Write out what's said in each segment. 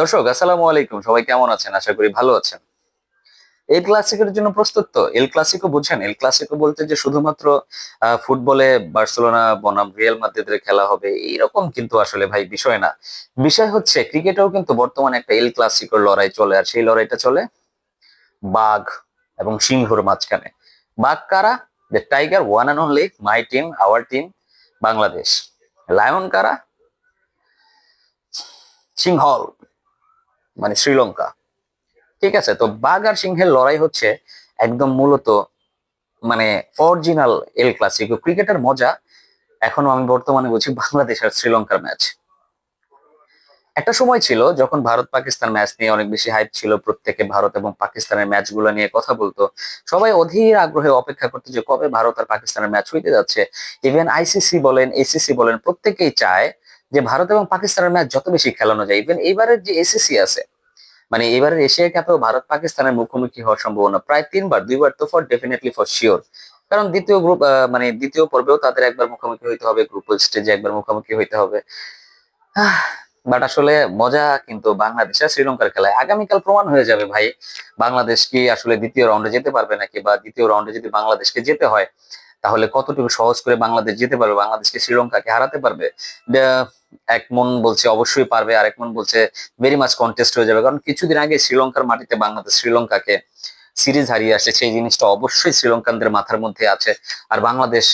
দর্শক, আসসালামু আলাইকুম। সবাই কেমন আছেন? আশা করি ভালো আছেন। এল ক্লাসিকের জন্য প্রস্তুত তো? এল ক্লাসিকো বুঝছেন এল ক্লাসিকো বলতে যে শুধুমাত্র ফুটবলে বার্সেলোনা, বনাম, রিয়াল মাদ্রিদের খেলা হবে, এইরকম কিন্তু আসলে ভাই বিষয় না। বিষয় হচ্ছে, ক্রিকেটেও কিন্তু বর্তমানে একটা এল ক্লাসিকোর লড়াই চলে, আর সেই লড়াইটা চলে বাঘ এবং সিংহর মাঝখানে। বাঘ কারা? The tiger one and only my team our team Bangladesh. Lion কারা? সিংহল। মানে শ্রীলঙ্কা। ঠিক আছে? তো বাঘ আর সিংহের লড়াই হচ্ছে একদম মূলত মানে অরিজিনাল এল ক্লাসিকো ক্রিকেটের মজা এখনও আমি বর্তমানে বলছি বাংলাদেশ আর শ্রীলঙ্কার ম্যাচ একটা সময় ছিল যখন ভারত পাকিস্তান ম্যাচ নিয়ে অনেক বেশি হাইপ ছিল প্রত্যেকে ভারত এবং পাকিস্তানের ম্যাচগুলো নিয়ে কথা বলতো। সবাই অধীর আগ্রহে অপেক্ষা করতে যে কবে ভারত আর পাকিস্তানের ম্যাচ হইতে যাচ্ছে। ইভেন আইসিসি বলেন এসিসি বলেন, প্রত্যেকেই চায় যে ভারত এবং পাকিস্তানের ম্যাচ যত বেশি খেলানো যায়। ইভেন এইবারের যে এসিসি আছে মানে এবারের এশিয়া কাপেও ভারত পাকিস্তানের মুখোমুখি হওয়ার সম্ভাবনা প্রায় তিনবার, দুইবার তো ফর ডেফিনেটলি ফর শিওর কারণ দ্বিতীয় গ্রুপ মানে দ্বিতীয় পর্বেও তাদের একবার মুখোমুখি হইতে হবে গ্রুপ স্টেজে একবার মুখোমুখি হইতে হবে। বাট আসলে মজা কিন্তু বাংলাদেশ আর শ্রীলঙ্কার খেলায়। আগামীকাল প্রমাণ হয়ে যাবে ভাই, বাংলাদেশ কি আসলে দ্বিতীয় রাউন্ডে যেতে পারবে নাকি বা দ্বিতীয় রাউন্ডে যদি বাংলাদেশকে যেতে হয়, তাহলে কতটুকু সহজ করে বাংলাদেশ যেতে পারবে, বাংলাদেশকে শ্রীলঙ্কাকে হারাতে পারবে? এক মন বলছে অবশ্যই পারবে আর এক মন বলছে ভেরি মাছ কন্টেস্ট হয়ে যাবে। কারণ কিছুদিন আগে শ্রীলঙ্কার মাটিতে বাংলাদেশ শ্রীলঙ্কাকে সিরিজ হারিয়ে আসে, সেই জিনিসটা অবশ্যই শ্রীলঙ্কানদের মাথার মধ্যে আছে। আর বাংলাদেশ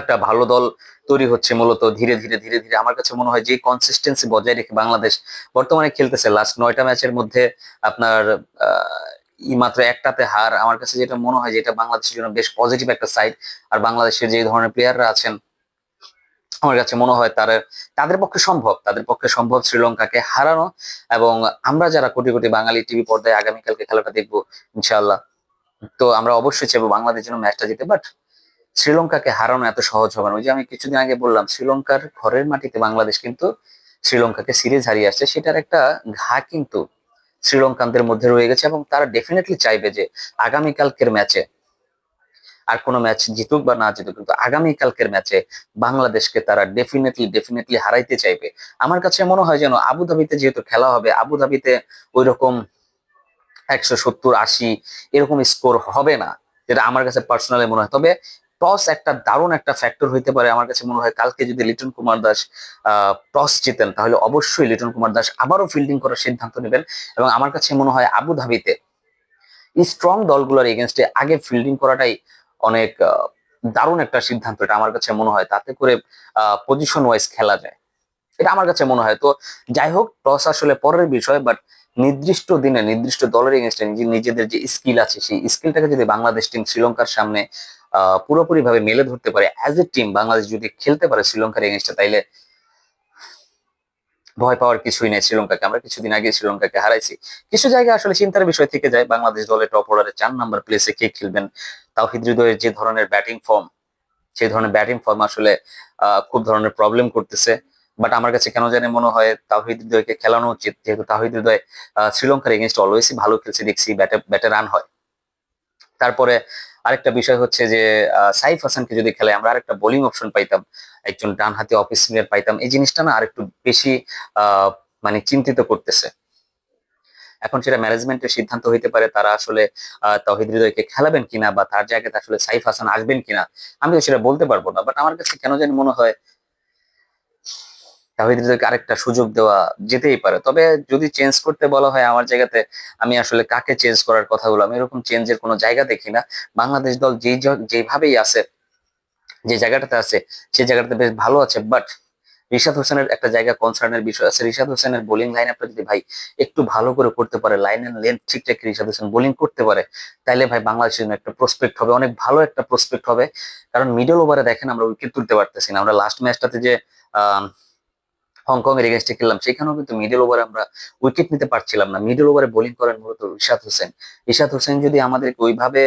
একটা ভালো দল তৈরি হচ্ছে মূলত ধীরে ধীরে ধীরে ধীরে। আমার কাছে মনে হয় যে কনসিস্টেন্সি বজায় রেখে বাংলাদেশ বর্তমানে খেলতেছে। লাস্ট নয়টা ম্যাচের মধ্যে আপনার মাত্র একটাতে হার। আমার কাছে যেটা মনে হয় যে এটা বাংলাদেশের জন্য বেশ পজিটিভ একটা সাইড আর বাংলাদেশের যে ধরনের প্লেয়াররা আছেন, আমার কাছে মনে হয় তার, তাদের পক্ষে সম্ভব। তাদের পক্ষে সম্ভব শ্রীলঙ্কাকে হারানো। এবং আমরা যারা কোটি কোটি বাঙালি টিভি পর্দায় আগামীকালকে খেলাটা দেখব, ইনশাআল্লাহ। তো আমরা অবশ্যই চাইব বাংলাদেশ যেন ম্যাচটা জিতে। বাট শ্রীলঙ্কাকে হারানো এত সহজ হবে না। ওই যে আমি কিছুদিন আগে বললাম, শ্রীলঙ্কার ঘরের মাটিতে বাংলাদেশ কিন্তু শ্রীলঙ্কাকে সিরিজ হারিয়ে আসছে। সেটার একটা ঘা কিন্তু শ্রীলঙ্কানদের মধ্যে রয়ে গেছে এবং তারা ডেফিনেটলি চাইবে যে আগামীকালকের ম্যাচে আর কোনো ম্যাচ জিতুক বা না জিতুক, কিন্তু আগামীকালকের ম্যাচে বাংলাদেশকে তারা ডেফিনেটলি ডেফিনেটলি হারাইতে চাইবে। আমার কাছে মনে হয় যেন আবুধাবিতে যেহেতু খেলা হবে আবুধাবিতে ওই রকম একশো সত্তর আশি এরকম স্কোর হবে না, যেটা আমার কাছে পার্সোনালি মনে হয়। তবে টস একটা দারুণ একটা ফ্যাক্টর হইতে পারে। আমার কাছে মনে হয় কালকে যদি লিটন কুমার দাস টস জিতেন, তাহলে অবশ্যই লিটন কুমার দাস আবারও ফিল্ডিং করার সিদ্ধান্ত নেবেন এবং আমার কাছে মনে হয় আবুধাবিতে স্ট্রং দলগুলোর এগেনস্টে আগে ফিল্ডিং করাটাই অনেক দারুণ একটা সিদ্ধান্ত। এটা আমার কাছে মনে হয় তাতে করে পজিশন ওয়াইজ খেলা যায়। এটা আমার কাছে মনে হয়। তো যাই হোক, টস আসলে পরের বিষয় বাট নির্দিষ্ট দিনে, নির্দিষ্ট দলের এগেনস্টে নিজেদের যে স্কিল আছে, সেই স্কিলটাকে যদি বাংলাদেশ টিম শ্রীলঙ্কার সামনে পুরোপুরিভাবে মেলে ধরতে পারে অ্যাজ এ টিম বাংলাদেশ যদি খেলতে পারে শ্রীলঙ্কার এগেনস্টে তাইলে ভয় পাওয়ার কিছুই নেই শ্রীলঙ্কাকে। আমরা কিছুদিন আগে শ্রীলঙ্কাকে হারাইছি। কিছু জায়গায় আসলে চিন্তার বিষয় থেকে যায়, বাংলাদেশ দলের টপ অর্ডারে চার নাম্বার প্লেসে কে খেলবেন? তাওহিদ হৃদয়ের যে ধরনের ব্যাটিং ফর্ম সেই ধরনের ব্যাটিং ফর্ম আসলে খুব ধরনের প্রবলেম করতেছে। বাট আমার কাছে কেন জানি মনে হয় তাহিদ হৃদয়কে খেলানো উচিত। যেহেতু তাহিদ হৃদয় শ্রীলঙ্কার এগেনস্ট অলওয়েজই ভালো খেলছে, দেখছি ব্যাটে ব্যাটে রান হয়। তারপরে আরেকটা বিষয় হচ্ছে যে সাইফ হাসানকে যদি খেলে আমরা আরেকটা বোলিং অপশন পাইতাম একজন ডান হাতে অফ স্পিনার পাইতাম এই জিনিসটা না আরেকটু বেশি মানে চিন্তিত করতেছে। এখন সেটা ম্যানেজমেন্টের সিদ্ধান্ত হইতে পারে তারা আসলে আহ, তাওহিদ হৃদয়কে খেলাবেন কিনা বা তার জায়গাতে আসলে সাইফ হাসান আসবেন কিনা আমি সেটা বলতে পারব না বাট আমার কাছে কেন জানি মনে হয় তাহিদ আরেকটা সুযোগ দেওয়া যেতেই পারে। তবে যদি চেঞ্জ করতে বলা হয় আমার জায়গাতে, আমি আসলে কাকে চেঞ্জ করার কথা বললাম, এরকম চেঞ্জের কোনো জায়গা দেখি না। বাংলাদেশ দল যেই যেভাবেই আছে, যে জায়গাটাতে আছে সেই জায়গাটাতে বেশ ভালো আছে। বাট রিশাদ হোসেনের একটা জায়গা কনসার্নের বিষয় আছে। রিশাদ হোসেনের বোলিং লাইন আপটা যদি ভাই একটু ভালো করে করতে পারে লাইন এন্ড লেন্থ ঠিকঠাক রিশাদ হোসেন বোলিং করতে পারে, তাইলে ভাই বাংলাদেশের জন্য একটা প্রসপেক্ট হবে। অনেক ভালো একটা প্রসপেক্ট হবে। কারণ মিডল ওভারে দেখেন আমরা উইকেট তুলতে পারতেছি না। আমরা লাস্ট ম্যাচটাতে যে, আহ হংকং এর এগেনস্টে খেললাম, সেখানেও কিন্তু মিডল ওভারে আমরা উইকেট নিতে পারছিলাম না। মিডল ওভারে বোলিং করেন মূলত রিশাদ হোসেন। রিশাদ হোসেন যদি আমাদেরকে ওইভাবে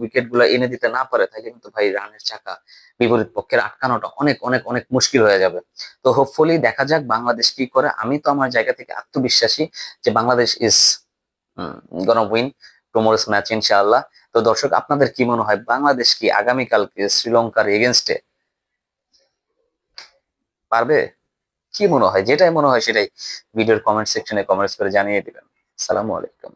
উইকেটগুলা এনে দিতে না পারে, তাহলে কিন্তু ভাই রানের চাকা বিপরীত পক্ষের আটকানোটা অনেক অনেক অনেক মুশকিল হয়ে যাবে। তো হোপফুলি দেখা যাক বাংলাদেশ কি করে। আমি তো আমার জায়গা থেকে আত্মবিশ্বাসী যে Bangladesh is gonna win tomorrow's match ইনশাআল্লাহ। তো দর্শক, আপনাদের কি মনে হয়, বাংলাদেশ কি আগামীকালকে শ্রীলঙ্কার এগেনস্টে পারবে? কি মনে হয়? যেটাই মনে হয় সেটাই। ভিডিওর কমেন্ট সেকশনে কমেন্টস করে জানিয়ে দেবেন। সালামু আলাইকুম।